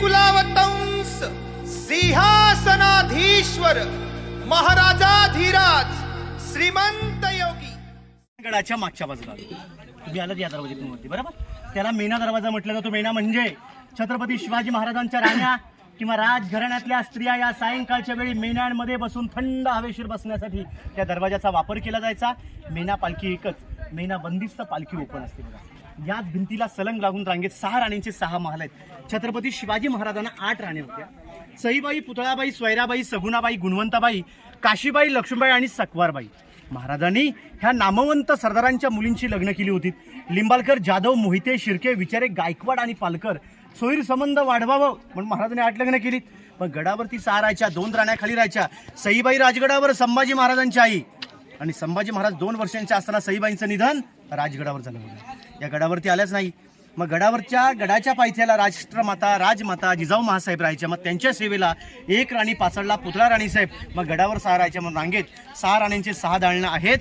कुलावतंस सिंहासनाधीश्वर महाराजाधीराज श्रीमंत योगी. गडाच्या मागच्या बाजूला. तुम्ही आलात या दरवाजेतून वरती बरोबर? त्याला मेना दरवाजा म्हटलं जातो. मेना म्हणजे छत्रपती शिवाजी महाराजांच्या राण्या किंवा राजघराण्यातल्या स्त्रिया या सायंकाळच्या वेळी मेण्यांमध्ये बसून थंड हवेशीर बसण्यासाठी त्या दरवाजाचा वापर केला जायचा. मेना पालखी एकच. मेना बंदिस्त पालखी ओपन असते बघा. याच भिंतीला सलंग लागून रांगेत सहा राणींचे सहा महाल आहेत. छत्रपती शिवाजी महाराजांना आठ राणी होत्या. सईबाई पुतळाबाई स्वैराबाई सगुणाबाई गुणवंताबाई काशीबाई लक्ष्मीबाई आणि सकवारबाई महाराजांनी ह्या नामवंत सरदारांच्या मुलींची लग्न केली होती. लिंबाळकर जाधव मोहिते शिर्के विचारे गायकवाड आणि पालकर सोयीर संबंध वाढवावं म्हणून महाराजांनी आठ लग्न केलीत. पण गडावरती सहा राहायच्या दोन राण्या खाली राहायच्या. सईबाई राजगडावर संभाजी महाराजांची आई. आणि संभाजी महाराज दोन वर्षांच्या असताना सईबाईंचं निधन राजगडावर झालं होतं या गडावरती आल्याच नाही. मग गडावरच्या गडाच्या पायथ्याला राष्ट्रमाता राजमाता जिजाऊ महासाहेब राहायच्या मग त्यांच्या सेवेला एक राणी पाचडला पुतळा राणीसाहेब मग गडावर सहा राहायच्या मग रांगेत. सहा राणींचे सहा दाळणं आहेत.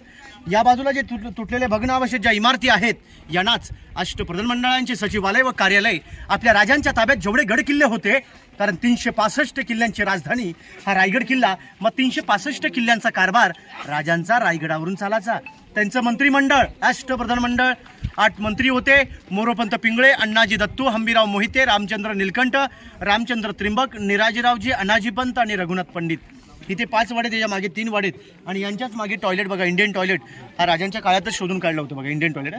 या बाजूला जे तुट तुटलेले भग्नावश्यक ज्या इमारती आहेत यांनाच अष्टप्रधान मंडळांचे सचिवालय व कार्यालय आपल्या राजांच्या ताब्यात जेवढे गड किल्ले होते कारण तीनशे पासष्ट किल्ल्यांची राजधानी हा रायगड किल्ला. मग तीनशे पासष्ट किल्ल्यांचा कारभार राजांचा रायगडावरून चालायचा. त्यांचं मंत्रिमंडळ अष्टप्रधान मंडळ आठ मंत्री होते. मोरोपंत पिंगळे अण्णाजी दत्तू हंबीराव मोहिते रामचंद्र निलकंठ रामचंद्र त्रिंबक निराजीरावजी अनाजी पंत आणि रघुनाथ पंडित. इथे पाच वाडे त्याच्यामागे तीन वाडेत आणि यांच्याच मागे टॉयलेट बघा इंडियन टॉयलेट. हा राजांच्या काळातच शोधून काढलं होतं बघा इंडियन टॉयलेट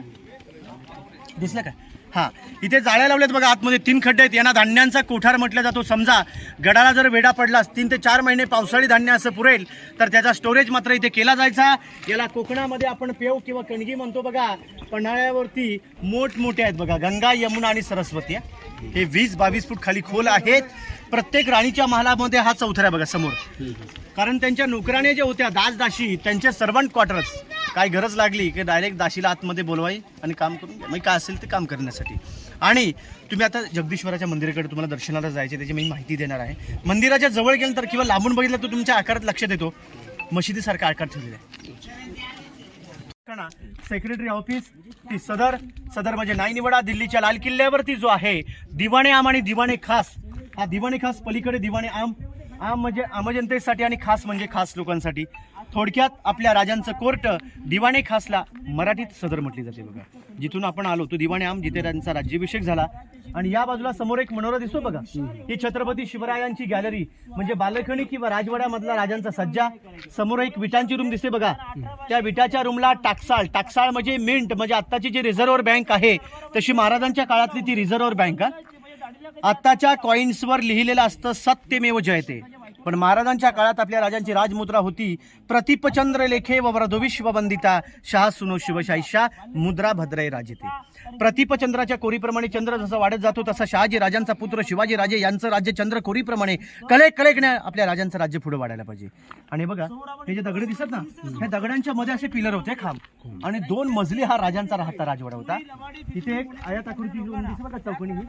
दिसलं का? हां. इथे जाळ्या लावल्यात बघा आतमध्ये तीन खड्डे आहेत. यांना धान्यांचा कोठार म्हटला जातो. समजा गडाला जर वेडा पडलास तीन ते चार महिने पावसाळी धान्य असं पुरेल तर त्याचा स्टोरेज मात्र इथे केला जायचा. याला कोकणामध्ये आपण पेव किंवा कणगी म्हणतो बघा. पन्हाळ्यावरती मोठमोठे आहेत बघा गंगा यमुना आणि सरस्वती हे वीस बावीस फूट खाली खोल आहेत. प्रत्येक राणीच्या महालामध्ये हा चौथरा आहे बघा समोर. कारण त्यांच्या नोकराने जे होत्या दास दाशी त्यांचे सर्वंट क्वार्टर्स काय गरज लागली की डायरेक्ट दाशीला आतमध्ये बोलवाई आणि काम करून घ्या. मग काय असेल ते काम करण्यासाठी. आणि तुम्ही आता जगदीश्वराच्या मंदिराकडे तुम्हाला दर्शनाला जायचे त्याची मी माहिती देणार आहे. मंदिराच्या जवळ गेलं तर किंवा लांबून बघितलं तर तुमच्या आकारात लक्षात येतो मशिदीसारखा आकार ठेवलेला आहे. सेक्रेटरी ऑफिस ती सदर सदर म्हणजे नाही निवडा दिल्लीच्या लाल किल्ल्यावरती जो आहे दिवाणे आम आणि दिवाणे खास. हा दिवाणे खास पलीकडे दिवाणे आम आम म्हणजे आमजनतेसाठी आणि खास म्हणजे खास लोकांसाठी. थोडक्यात आपल्या राजांचं कोर्ट दिवाणे खासला मराठीत सदर म्हटली जाते बघा. जिथून आपण आलो तो दिवाणे आम जिथे त्यांचा राज्याभिषेक झाला. आणि या बाजूला समोर एक मनोरा दिसतो बघा. ही छत्रपती शिवरायांची गॅलरी म्हणजे बालखणी किंवा राजवाड्यामधला राजांचा सज्जा. समोर एक विटांची रूम दिसते बघा. त्या विटाच्या रूमला टाकसाळ टाकसाळ म्हणजे मिंट म्हणजे आत्ताची जी रिझर्व्ह बँक आहे तशी महाराजांच्या काळातली ती रिझर्व्ह बँक हा. आत्ताच्या कॉईन्सवर लिहिलेलं असतं सत्यमेव जयते. पण महाराजांच्या काळात आपल्या राजांची राजमुद्रा होती. प्रतिपचंद्र लेखे व वरदविश्ववंदिता शाह सुनो शिवशाही शाह मुद्रा भद्रय राजते. प्रतिपचंद्राच्या कोरीप्रमाणे चंद्र जसा वाढत जातो तसा शहाजी राजांचा पुत्र शिवाजी राजे यांचं राज्य चंद्र कोरीप्रमाणे कले कलेकने आपल्या राजांचं राज्य पुढे वाढायला पाहिजे. आणि बघा हे जे दगड दिसत ना ह्या दगडांच्या मध्ये असे पिलर होते खांब. आणि दोन मजली हा राजांचा राहता राजवाडा होता. इथे एक आयात आकृती दिसते बघा चौकणी ही.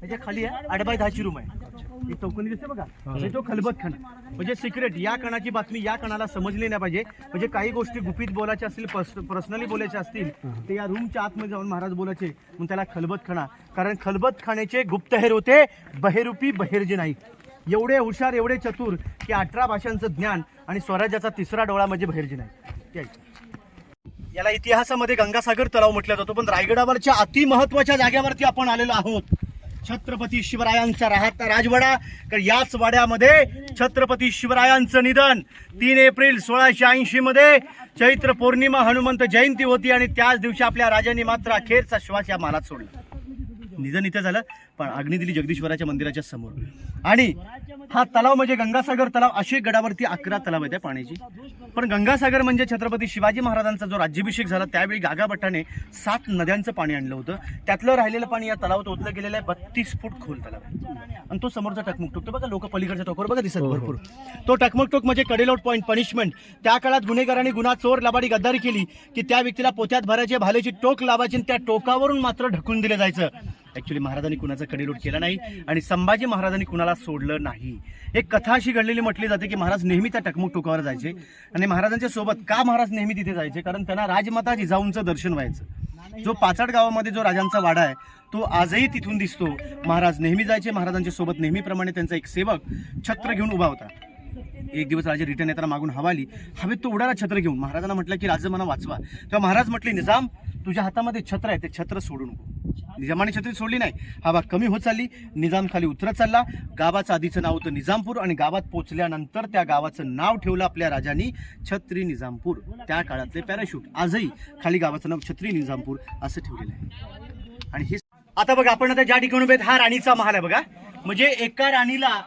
त्याच्याखाली आहे आठ बाय दहाची रूम आहे. चौकणी दिसते बघा. म्हणजे तो खलबत खण. म्हणजे सिक्रेट या कणाची बातमी या कणाला समजली नाही पाहिजे. म्हणजे काही गोष्टी गुपित बोलायच्या असतील पर्सनली बोलायच्या असतील ते या रूमच्या आतमध्ये जाऊन महाराज बोलायचे मग त्याला खलबत खणा. कारण खलबत खाण्याचे गुप्तहेर होते बहेरूपी बहेरजे नाईक. एवढे हुशार एवढे चतुर की अठरा भाषांचं ज्ञान आणि स्वराज्याचा तिसरा डोळा म्हणजे बहिर्जी नाईक. याला इतिहासामध्ये गंगासागर तलाव म्हटलं जातो पण रायगडावरच्या अति महत्त्वाच्या जागेवरती आपण आलेलो आहोत. छत्रपती शिवरायांचा राहता राजवाडा. तर याच वाड्यामध्ये छत्रपती शिवरायांचं निधन तीन एप्रिल सोळाशे ऐंशी मध्ये चैत्र पौर्णिमा हनुमंत जयंती होती आणि त्याच दिवशी आपल्या राजांनी मात्र अखेरचा श्वास या मालात सोडला. निधन इथं झालं. पण अग्नी दिली जगदीश्वराच्या मंदिराच्या समोर. आणि हा तलाव म्हणजे गंगासागर तलाव असे गडावरती अकरा तलाव आहेत पाण्याची. पण गंगासागर म्हणजे छत्रपती शिवाजी महाराजांचा जो राज्याभिषेक झाला त्यावेळी गागाभट्टाने सात नद्यांचं पाणी आणलं होतं. त्यातलं राहिलेलं पाणी या तलावात ओतलं गेलेलं आहे बत्तीस फूट खोल तलाव. आणि तो समोरचा टकमुक टोक तो बघा लोक पलीकडच्या टोकावर बघा दिसत भरपूर. तो टकमक टोक म्हणजे कडेलोट पॉईंट पनिशमेंट त्या काळात गुन्हेगारांनी गुन्हा चोर लबाडी गद्दारी केली की त्या व्यक्तीला पोत्यात भरायचे भालेची टोक लावायची आणि त्या टोकावरून मात्र ढकलून दिलं जायचं. ऍक्च्युली महाराजांनी कुणाचा कडेलोट केला नाही आणि संभाजी महाराजांनी कुणाला सोडलं नाही. एक कथा अशी घडलेली म्हटली जाते की महाराज नेहमी त्या टकमुक टोकावर जायचे आणि महाराजांच्या सोबत का महाराज नेहमी तिथे जायचे? कारण त्यांना राजमाता जिजाऊंचं दर्शन व्हायचं. जो पाचड गावामध्ये जो राजांचा वाडा आहे तो आजही तिथून दिसतो. महाराज नेहमी जायचे महाराजांच्या सोबत नेहमीप्रमाणे त्यांचा एक सेवक छत्र घेऊन उभा होता. एक दिवस राजे रिटर्न येताना मागून हवा आली. हवेत तो उडाला छत्र घेऊन. महाराजांना म्हटलं की राजे मला वाचवा. तेव्हा महाराज म्हटले निजाम तुझ्या हातामध्ये छत्र आहे. ते छत्र सोडू नको. निजामाने छत्री सोडली नाही. हवा कमी होत चालली. निजाम खाली उतरत चालला. गावाचं आधीचं नाव होतं निजामपूर आणि गावात पोहोचल्यानंतर त्या गावाचं नाव ठेवलं आपल्या राजांनी छत्री निजामपूर. त्या काळातले पॅराशूट आजही खाली गावाचं नाव छत्री निजामपूर असं ठेवलेलं आहे. आणि हे आता बघा आपण आता ज्या ठिकाणी हा राणीचा महाल आहे बघा. म्हणजे एका राणीला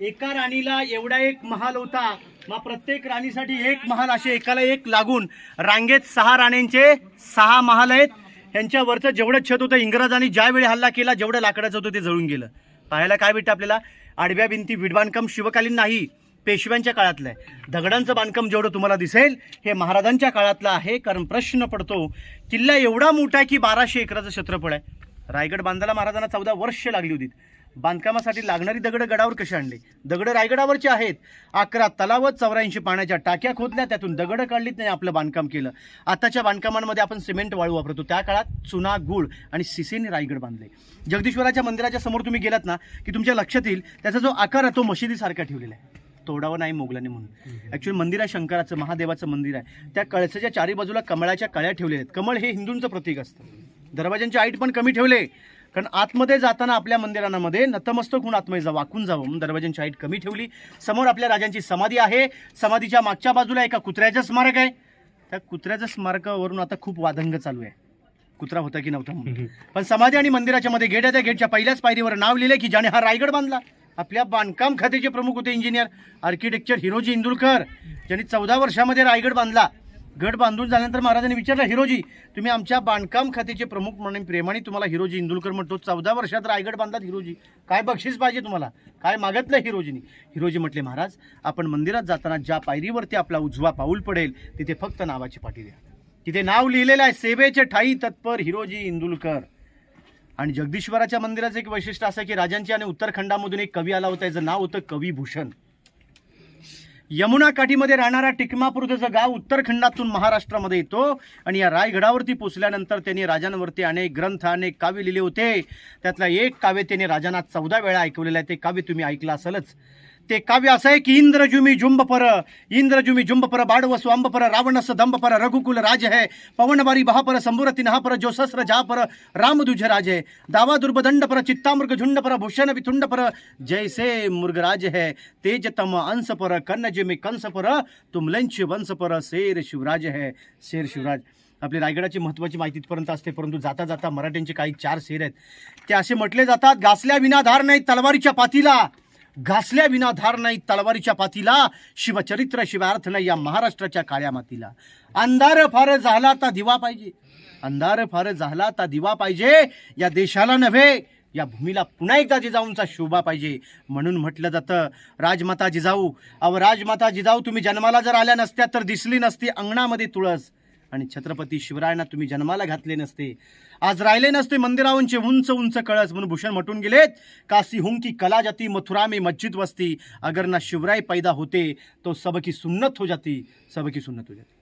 एका राणीला एवढा एक महाल होता मग प्रत्येक राणीसाठी एक महाल असे एकाला एक लागून रांगेत सहा राण्यांचे सहा महाल आहेत. यांच्यावरचं जेवढं छत होतं इंग्रजांनी ज्यावेळी हल्ला केला जेवढं लाकडाचं होतं ते जळून गेलं. पाहायला काय भेटतं आपल्याला? आडव्या भिंती विडबांधकाम शिवकालीन नाही पेशव्यांच्या काळातलं आहे. दगडांचं बांधकाम जेवढं तुम्हाला दिसेल हे महाराजांच्या काळातलं आहे कारण प्रश्न पडतो किल्ला एवढा मोठा आहे की बाराशे एकराचं क्षेत्रफळ आहे. रायगड बांधायला महाराजांना चौदा वर्ष लागली होती. बांधकामासाठी लागणारी दगड गडावर कशी आणली? दगड रायगडावरचे आहेत. अकरा तलाव चौऱ्याऐंशी पाण्याच्या टाक्या खोदल्या त्यातून दगड काढलीत नाही आपलं बांधकाम केलं. आताच्या बांधकामांमध्ये आपण सिमेंट वाळू वापरतो. त्या काळात चुना गुळ आणि सिसेने रायगड बांधले. जगदीश्वराच्या मंदिराच्या समोर तुम्ही गेलात ना की तुमच्या लक्षात येईल त्याचा जो आकार आहे तो मशिदीसारखा ठेवलेला आहे. तोडावं नाही मोगलाने म्हणून. ऍक्च्युली मंदिर आहे शंकराचं महादेवाचं मंदिर आहे. त्या कळसाच्या चारी बाजूला कमळाच्या कळ्या ठेवलेल्या आहेत. कमळ हे हिंदूंचं प्रतीक असतं. दरवाजांची हाईट पण कमी ठेवले. कारण आतमध्ये जाताना आपल्या मंदिरांमध्ये नतमस्तक होऊन आतमध्ये जा वाकून जावं म्हणून दरवाजांची हाईट कमी ठेवली. समोर आपल्या राजांची समाधी आहे. समाधीच्या मागच्या बाजूला एका कुत्र्याचं स्मारक आहे. त्या कुत्र्याच्या स्मारकावरून आता खूप वादंग चालू आहे. कुत्रा होता की नव्हता म्हणून. पण समाधी आणि मंदिराच्या मध्ये गेट आहे. त्या गेटच्या पहिल्याच पायरीवर नाव लिहिले की ज्याने हा रायगड बांधला. आपल्या बांधकाम खात्याचे प्रमुख होते इंजिनियर आर्किटेक्चर हिरोजी इंदुरकर ज्यांनी चौदा वर्षामध्ये रायगड बांधला. गड बांधून झाल्यानंतर महाराजांनी विचारलं हिरोजी तुम्ही आमच्या बांधकाम खात्याचे प्रमुख म्हणून प्रेमाने तुम्हाला हिरोजी इंदुलकर म्हणतो. चौदा वर्षात रायगड बांधलात हिरोजी. काय बक्षीस पाहिजे तुम्हाला? काय मागतलं हिरोजीनी? हिरोजी म्हटले महाराज आपण मंदिरात जाताना ज्या पायरीवरती आपला उजवा पाऊल पडेल तिथे फक्त नावाची पाठी द्या तिथे नाव लिहिलेलं आहे सेवेचे ठाई तत्पर हिरोजी इंदुलकर. आणि जगदीश्वराच्या मंदिराचं एक वैशिष्ट्य असं की राजांची आणि उत्तरखंडामधून एक कवी आला होता याचं नाव होतं कवी भूषण यमुना काठीमध्ये राहणारा टिकमापूर त्याचं गाव उत्तरखंडातून महाराष्ट्रामध्ये येतो आणि या रायगडावरती पोचल्यानंतर त्यांनी राजांवरती अनेक ग्रंथ अनेक काव्य लिहिले होते. त्यातला एक काव्य त्यांनी राजांना चौदा वेळा ऐकवलेलं आहे. ते काव्य तुम्ही ऐकलं असेलच. ते काव्य असं आहे की इंद्रजुमी झुंबपर इंद्रजुमी झुंबपर बाडवस अंबपर रावणस दंबपर रघुकुल राज है पवनबारी बहापर संभुर तिन्हापर जोसस्र जापर रामदुज राज है दावा दुर्बदंड पर चित्तामृग झुंड पर भूषण विथुंड पर जैसे मृगराज है तेज तम अंश पर कन्न कंस पर तुमलंच वंश पर शेर शिवराज है शेर शिवराज. आपली रायगडाची महत्वाची माहिती इथपर्यंत असते परंतु जाता जाता मराठ्यांचे काही चार शेर आहेत. ते असे म्हटले जातात घासल्या विना धार नाही तलवारीच्या पातीला. घासल्या विना धार नाही तलवारीच्या पातीला शिवचरित्र शिवार्थ नाही या महाराष्ट्राच्या काळ्या मातीला. अंधार फार झाला तर दिवा पाहिजे. अंधार फार झाला तर दिवा पाहिजे. या देशाला नव्हे या भूमीला पुन्हा एकदा जिजाऊंचा शोभा पाहिजे. म्हणून म्हटलं जातं राजमाता जिजाऊ. अव राजमाता जिजाऊ तुम्ही जन्माला जर आल्या नसत्या तर दिसली नसती अंगणामध्ये तुळस. आणि छत्रपती शिवरायांना तुम्ही जन्माला घातले नसते. आज राहिले नसते मंदिरावरचे उंच उंच कळस म्हणून भूषण म्हटून गेलेत. काशी हुंकी कला जाती मथुरा में मस्जिद वस्ती. अगर ना शिवराय पैदा होते तो सबकी सुन्नत हो जाती. सबकी सुन्नत हो जाती.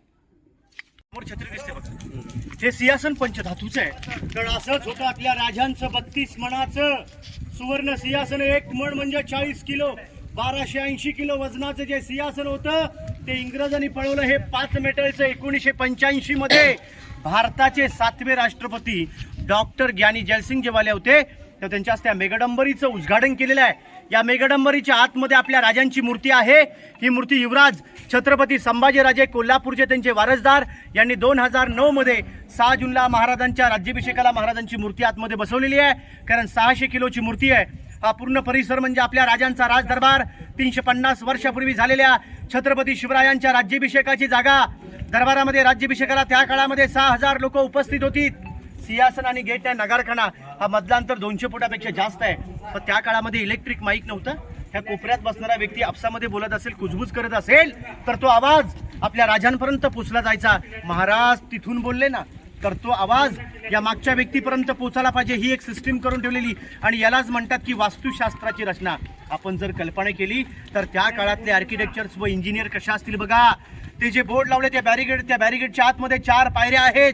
छत्री दिसते हे सिंहासन पंचधातूचं आहे. तर असंच होतं आपल्या राजांचं बत्तीस मणाचं सुवर्ण सिंहासन एक मण म्हणजे चाळीस किलो. बाराशे ऐंशी किलो वजनाचं जे सिंहासन होतं ते इंग्रजांनी पळवलं हे पाच मेटलचं एकोणीसशे पंच्याऐंशी मध्ये भारताचे सातवे राष्ट्रपती डॉक्टर ज्ञानी जयसिंग जेवाले होते. तर त्यांच्या हस्ते मेघडंबरीचं उद्घाटन केलेलं आहे. या मेघडंबरीच्या आतमध्ये आपल्या राजांची मूर्ती आहे. ही मूर्ती युवराज छत्रपती संभाजीराजे कोल्हापूरचे त्यांचे वारसदार. यांनी दोन हजार नऊमध्ये सहा जूनला महाराजांच्या राज्याभिषेकाला महाराजांची मूर्ती आतमध्ये बसवलेली आहे. कारण सहाशे किलोची मूर्ती आहे. हा पूर्ण परिसर म्हणजे आपल्या राजांचा राजदरबार. तीनशे पन्नास वर्षापूर्वी झालेल्या छत्रपती शिवरायांच्या राज्याभिषेकाची जागा. दरबारामध्ये राज्याभिषेकाला त्या काळामध्ये सहा हजार लोक उपस्थित होती. सिंहासन आणि गेट आहे नगारखाना हा मधलांतर दोनशे फुटापेक्षा जास्त आहे. पण त्या काळामध्ये इलेक्ट्रिक माईक नव्हतं. ह्या कोपऱ्यात बसणारा व्यक्ती आपसामध्ये बोलत असेल कुजबूज करत असेल तर तो आवाज आपल्या राजांपर्यंत पोचला जायचा. महाराज तिथून बोलले ना. तर तो आवाज या मागच्या व्यक्तीपर्यंत पोचायला पाहिजे. ही एक सिस्टीम करून ठेवलेली. आणि यालाच म्हणतात की वास्तुशास्त्राची रचना. आपण जर कल्पना केली तर त्या काळातले आर्किटेक्चर्स व इंजिनियर कशा असतील बघा. ते जे बोर्ड लावले त्या बॅरिगेड त्या बॅरिगेडच्या आतमध्ये चार पायऱ्या आहेत.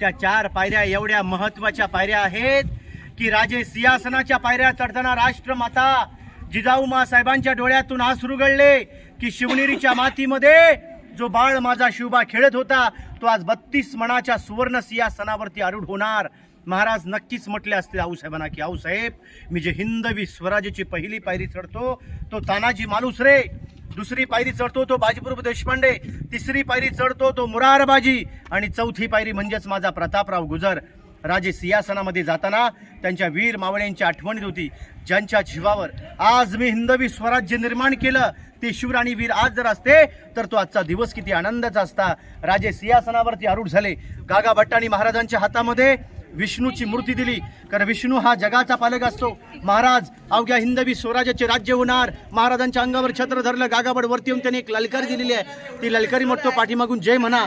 त्या चार पायऱ्या एवढ्या महत्त्वाच्या पायऱ्या आहेत की राजे सिंहासनाच्या पायऱ्या चढताना राष्ट्रमाता जिजाऊ साहेबांच्या डोळ्यातून आसरू गळले की शिवनेरीच्या मातीमध्ये जो बाळ माझा शिवबा खेळत होता तो आज बत्तीस मनाच्या सुवर्ण सिंहासनावरती आरूढ होणार. महाराज नक्कीच म्हटले असते आऊसाहेबांना की आऊसाहेब मी जे हिंदवी स्वराज्याची पहिली पायरी चढतो तो तानाजी मालुसरे दुसरी पायरी चढतो तो बाजीप्रभू देशपांडे. तिसरी पायरी चढतो तो मुरारबाजी. आणि चौथी पायरी म्हणजेच माझा प्रतापराव गुजर. राजे सिंहासनामध्ये जाताना त्यांच्या वीर मावळ्यांची आठवणीत होती. ज्यांच्या जीवावर आज मी हिंदवी स्वराज्य निर्माण केलं ते शिवराणी वीर आज जर असते तर तो आजचा दिवस किती आनंदाचा असता. राजे सिंहासनावरती आरूढ झाले. गागा भट्टानी महाराजांच्या हातामध्ये विष्णूची मूर्ती दिली. कारण विष्णू हा जगाचा पालक असतो. महाराज अवघ्या हिंदवी स्वराज्याचे राज्य होणार. महाराजांच्या अंगावर छत्र धरलं. गागाबड वरती येऊन त्यांनी एक ललकारी दिलेली आहे. ती ललकारी म्हणतो पाठीमागून जय म्हणा.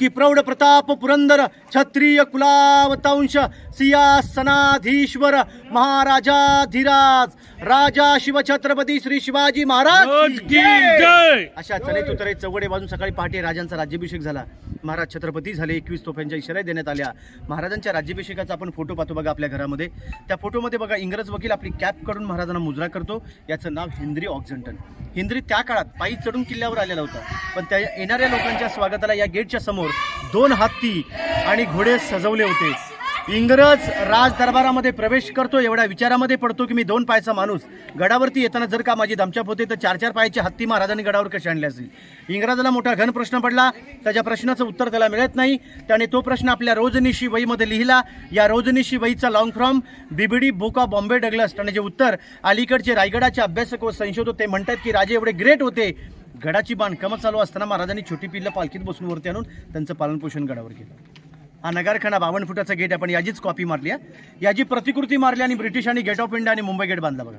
की प्रौढ प्रताप पुरंदर क्षत्रिय कुलावतांश सिंहासनाधीश्वर महाराजाधिराज राजा शिवछत्रपती श्री शिवाजी महाराज की जय! अशा चले तुतरे चौघडे बाजून सकाळी पहाटे राजांचा राज्याभिषेक झाला. महाराज छत्रपती झाले एकवीस तोफ्यांच्या इशारा देण्यात आल्या. महाराजांच्या राज्याभिषेकाचा आपण फोटो पाहतो बघा आपल्या घरामध्ये. त्या फोटोमध्ये बघा इंग्रज वकील आपली कॅप काढून महाराजांना मुजरा करतो. याचं नाव हेनरी ऑक्झंटन. हिंद्री त्या काळात पायी चढून किल्ल्यावर आलेला होता. पण त्या येणाऱ्या लोकांच्या स्वागताला या गेटच्या समोर दोन हत्ती आणि घोडे सजवले होते. इंग्रज राज दरबारामध्ये प्रवेश करतो एवढ्या विचारामध्ये पडतो की मी दोन पायचा माणूस. गडावरती येताना जर का माझी दमछाप होते तर चार चार पायाचे हत्ती महाराजांनी गडावर कसे आणले असतील इंग्रजाला मोठा घन प्रश्न पडला. त्याच्या प्रश्नाचं उत्तर त्याला मिळत नाही. त्याने तो प्रश्न आपल्या रोजनिशी वहीमध्ये लिहिला. या रोजनिशी वहीचा long from BBD book of Bombay Douglas. आणि जे उत्तर अलीकडचे रायगडाचे अभ्यासक व संशोधक ते म्हणतात की राजे एवढे ग्रेट होते. गडाची बांधकामं चालू असताना महाराजांनी छोटी पिल्लं पालखीत बसून वरती आणून त्यांचं पालनपोषण गडावर केलं. हा नगारखाना बावन्न फुटाचा गेट आपण याचीच कॉपी मारली आहे. याची प्रतिकृती मारली आणि ब्रिटिशांनी गेट ऑफ इंडिया आणि मुंबई गेट बांधला बघा.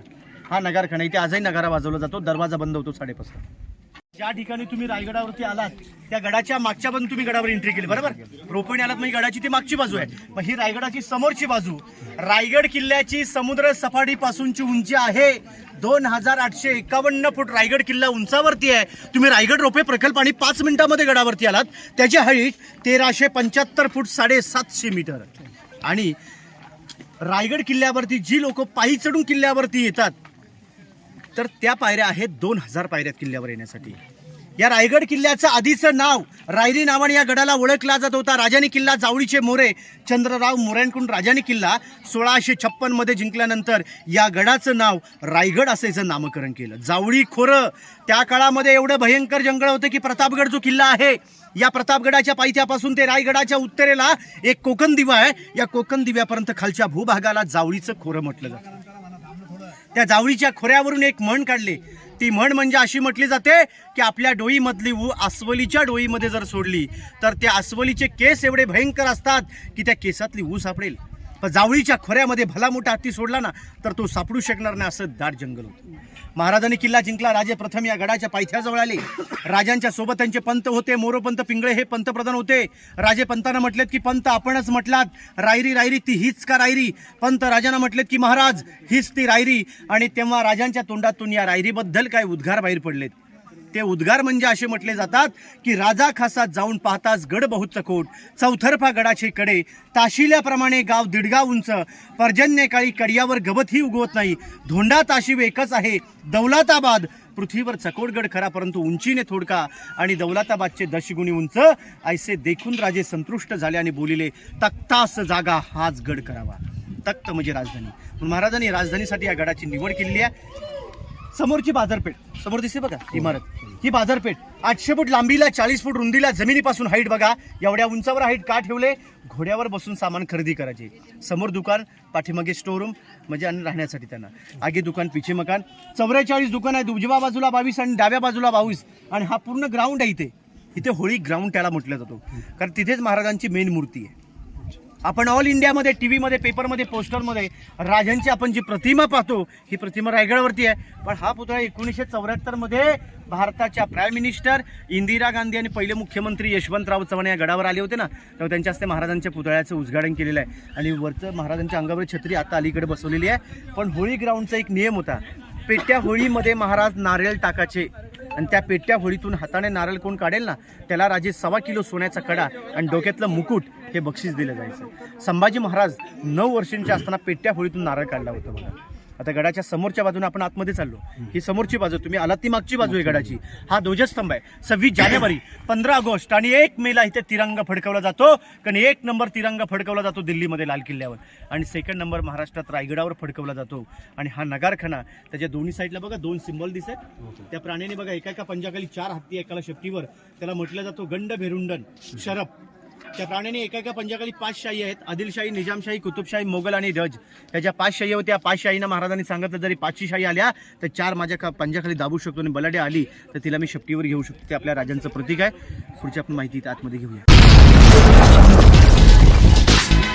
हा नगारखाना इथे आजही नगारा वाजवला जातो दरवाजा बंद होतो साडेपाच ज्या ठिकाणी तुम्ही रायगडावरती आलात त्या गडाच्या मागच्या बाजून तुम्ही गडावर एंट्री केली बरोबर? रोपणी आलात म्हणजे गडाची ती मागची बाजू आहे. मग ही रायगडाची समोरची बाजू रायगड किल्ल्याची समुद्र सपाटीपासूनची उंची आहे. दोन हजार आठशे एकावन्न फूट रायगड किल्ला उंचावरती आहे. तुम्ही रायगड रोपे प्रकल्प आणि पाच मिनिटांमध्ये गडावरती आलात. त्याची हाईट तेराशे पंच्याहत्तर फूट साडेसातशे मीटर. आणि रायगड किल्ल्यावरती जी लोक पायी चढून किल्ल्यावरती येतात तर त्या पायऱ्या आहेत दोन हजार पायऱ्या किल्ल्यावर येण्यासाठी. या रायगड किल्ल्याचं आधीचं नाव रायरी नावाने या गडाला ओळखला जात होता. राजानी किल्ला जावळीचे मोरे चंद्रराव मोऱ्यांकडून राजानी किल्ला सोळाशे छप्पनमध्ये जिंकल्यानंतर या गडाचं नाव रायगड असायचं नामकरण केलं. जावळी खोरं त्या काळामध्ये एवढं भयंकर जंगल होतं की प्रतापगड जो किल्ला आहे या प्रतापगडाच्या पायथ्यापासून ते रायगडाच्या उत्तरेला एक कोकण दिवा आहे. या कोकण दिव्यापर्यंत खालच्या भूभागाला जावळीचं खोरं म्हटलं जातं. त्या जावळीच्या खोऱ्यावरून एक म्हण काढली. ती म्हण म्हणजे अशी म्हटली जाते की आपल्या डोईमधली ऊ अस्वलीच्या डोईमध्ये जर सोडली तर त्या अस्वलीचे केस एवढे भयंकर असतात की त्या केसातली ऊ सापडेल. पण जावळीच्या खोऱ्यामध्ये भला मोठा हत्ती सोडला ना तर तो सापडू शकणार नाही असं दाट जंगल होतं. महाराजांनी किल्ला जिंकला राजे प्रथम या गडाच्या पायथ्याजवळ आले. राजांच्या सोबत त्यांचे पंत होते मोरोपंत पिंगळे हे पंतप्रधान होते. राजे पंतांना म्हटलेत की पंत आपणच म्हटलात रायरी रायरी ती हीच का रायरी? पंत राजांना म्हटलेत की महाराज हीच ती रायरी. आणि तेव्हा राजांच्या तोंडातून या रायरीबद्दल काय उद्गार बाहेर पडलेत? ते उद्गार म्हणजे असे म्हटले जातात की राजा खासात जाऊन पाहताच गड बहुत चकोट चौथरफा गडाचे कडे ताशिल्याप्रमाणे गाव दिडगाव उंच. पर्जन्यकाळी कडियावर गवतही उगवत नाही. धोंडा ताशिव एकच आहे दौलताबाद. पृथ्वीवर चकोडगड खरा परंतु उंचीने थोडका. आणि दौलताबादचे दशगुणी उंच ऐसे देखून राजे संतुष्ट झाले आणि बोलिले तख्तास जागा हाच गड करावा. तख्त म्हणजे राजधानी. महाराजांनी राजधानीसाठी या गडाची निवड केलेली आहे. समोरची बाजारपेठ. समोर दिसते बघा इमारत. ही बाजारपेठ. आठशे फूट लांबीला चाळीस फूट रुंदीला जमिनीपासून हाईट बघा. एवढ्या उंचावर हाईट का ठेवले? घोड्यावर बसून सामान खरेदी करायचे. समोर दुकान पाठीमागे स्टोरूम म्हणजे आणि राहण्यासाठी त्यांना. आगे दुकान पिछे मकान. चौवेचाळीस दुकान आहे उजव्या बाजूला बावीस आणि डाव्या बाजूला बावीस. आणि हा पूर्ण ग्राउंड आहे इथे. इथे होळी ग्राउंड त्याला म्हटलं जातो. कारण तिथेच महाराजांची मेन मूर्ती आहे. आपण ऑल इंडियामध्ये टी व्हीमध्ये पेपरमध्ये पोस्टरमध्ये राजांची आपण जी प्रतिमा पाहतो ही प्रतिमा रायगडवरती आहे. पण हा पुतळा एकोणीसशे चौऱ्याहत्तरमध्ये भारताच्या प्राईम मिनिस्टर इंदिरा गांधी आणि पहिले मुख्यमंत्री यशवंतराव चव्हाण या गडावर आले होते ना तेव्हा त्यांच्या हस्ते महाराजांच्या पुतळ्याचं उद्घाटन केलेलं आहे. आणि वरचं महाराजांच्या अंगावर छत्री आता अलीकडे बसवलेली आहे. पण होळी ग्राउंडचा एक नियम होता पेट्या होळीमध्ये महाराज नारळ टाकाचे आणि त्या पेट्या होळीतून हाताने नारळ कोण काढेल ना त्याला राजे सव्वा किलो सोन्याचा कडा आणि डोक्यातलं मुकुट हे बक्षीस दिलं जायचं. संभाजी महाराज नऊ वर्षांचे असताना पेट्या होळीतून नारळ काढला होता बघा. आता गडाच्या समोरच्या बाजूने आपण आतमध्ये चाललो. ही समोरची बाजू तुम्ही आलात ती मागची बाजू आहे गडाची. हा ध्वजस्तंभ आहे. सव्वीस जानेवारी पंधरा ऑगस्ट आणि एक मेला इथे तिरंगा फडकवला जातो. कारण एक नंबर तिरंगा फडकवला जातो दिल्लीमध्ये लाल किल्ल्यावर. आणि सेकंड नंबर महाराष्ट्रात रायगडावर फडकवला जातो. आणि हा नगारखाना त्याच्या दोन्ही साईडला बघा दोन सिम्बॉल दिसत त्या प्राण्याने बघा एका एका पंजाखाली चार हत्ती एकाला शेपटीवर त्याला म्हटलं जातो गंड भेरुंडन शरफ त्या प्राण्याने एका एका पंजाखाली पाच शाही आहेत आदिलशाही निजामशाही कुतुबशाही मोगल आणि रज त्याच्या पाच शाही होत्या पाच शाहीना महाराजांनी सांगितलं जरी पाचशे शाही आल्या तर चार माझ्या का पंजाखाली दाबू शकतो आणि बलाडे आली तर तिला मी शपटीवर घेऊ शकतो. ते आपल्या राजांचं प्रतीक आहे. पुढची आपण माहिती आतमध्ये घेऊया.